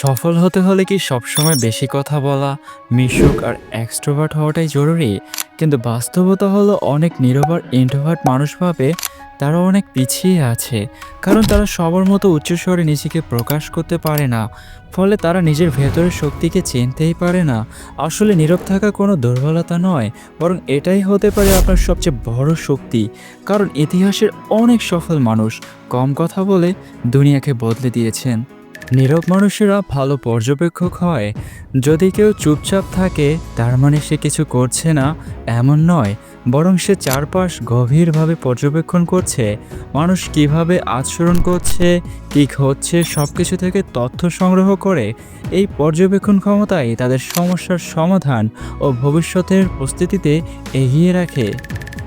সফল হতে হলে কি সবসময় বেশি কথা বলা, মিশুক আর এক্সট্রোভার্ট হওয়াটাই জরুরি? কিন্তু বাস্তবতা হলো অনেক নীরব আর ইন্ট্রোভার্ট মানুষ ভাবে তারা অনেক পিছিয়ে আছে। কারণ তারা সবার মতো উচ্চস্বরে নিজেকে প্রকাশ করতে পারে না। ফলে তারা নিজের ভেতরের শক্তিকে চিনতেই পারে না। আসলে নীরব থাকা কোনো দুর্বলতা নয়, বরং এটাই হতে পারে আপনার সবচেয়ে বড় শক্তি। কারণ ইতিহাসের অনেক সফল মানুষ কম কথা বলে দুনিয়াকে বদলে দিয়েছেন। নীরব মানুষেরা ভালো পর্যবেক্ষক হয়। যদি কেউ চুপচাপ থাকে, তার মানে সে কিছু করছে না, এমন নয়, বরং সে চারপাশ গভীরভাবে পর্যবেক্ষণ করছে। মানুষ কীভাবে আচরণ করছে, কী হচ্ছে সব কিছু থেকে তথ্য সংগ্রহ করে, এই পর্যবেক্ষণ ক্ষমতাই তাদের সমস্যার সমাধান ও ভবিষ্যতের প্রস্তুতিতে এগিয়ে রাখে।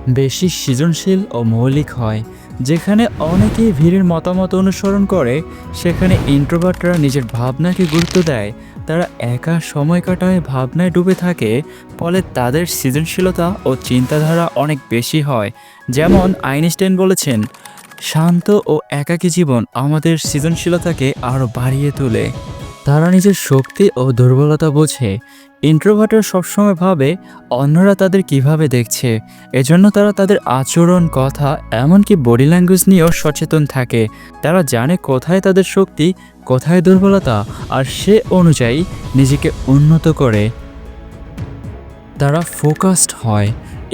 বেশি সৃজনশীল ও মৌলিক হয়। যেখানে অনেকেই ভিড়ের মতামত অনুসরণ করে, সেখানে ইন্ট্রোভার্টরা নিজের ভাবনাকে গুরুত্ব দেয়। তারা একা সময় কাটায় ভাবনায় ডুবে থাকে, ফলে তাদের সৃজনশীলতা ও চিন্তাধারা অনেক বেশি হয়। যেমন আইনস্টাইন বলেছেন, শান্ত ও একাকী জীবন আমাদের সৃজনশীলতাকে আরও বাড়িয়ে তোলে। তারা নিজের শক্তি ও দুর্বলতা বোঝে। ইন্ট্রোভার্টার সবসময় ভাবে, অন্যরা তাদের কীভাবে দেখছে। এজন্য তারা তাদের আচরণ, কথা, এমনকি বডি ল্যাঙ্গুয়েজ নিয়েও সচেতন থাকে। তারা জানে কোথায় তাদের শক্তি, কোথায় দুর্বলতা, আর সে অনুযায়ী নিজেকে উন্নত করে। তারা ফোকাসড হয়।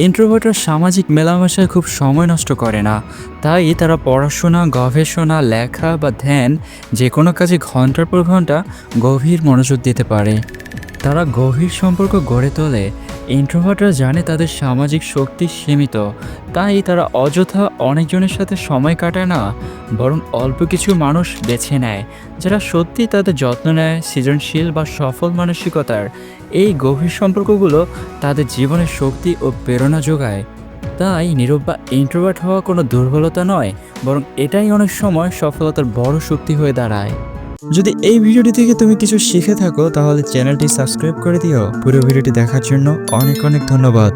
ইন্ট্রোভার্টার সামাজিক মেলামেশায় খুব সময় নষ্ট করে না। তাই তারা পড়াশোনা, গবেষণা, লেখা বা ধ্যান যে কোনো কাজে ঘণ্টার পর ঘণ্টা গভীর মনোযোগ দিতে পারে। তারা গভীর সম্পর্ক গড়ে তোলে ইন্ট্রোভার্টরা জানে তাদের সামাজিক শক্তি সীমিত, তাই তারা অযথা অনেকজনের সাথে সময় কাটায় না, বরং অল্প কিছু মানুষ বেছে নেয়, যারা সত্যি তাদের যত্ন নেয়, সৃজনশীল বা সফল মানসিকতার। এই গভীর সম্পর্কগুলো তাদের জীবনের শক্তি ও প্রেরণা যোগায়। তাই নীরব বা ইন্ট্রোভার্ট হওয়া কোনো দুর্বলতা নয়, বরং এটাই অনেক সময় সফলতার বড় শক্তি হয়ে দাঁড়ায়। যদি এই ভিডিওটি থেকে তুমি কিছু শিখে থাকো, তাহলে চ্যানেলটি সাবস্ক্রাইব করে দিও। পুরো ভিডিওটি দেখার জন্য অনেক অনেক ধন্যবাদ।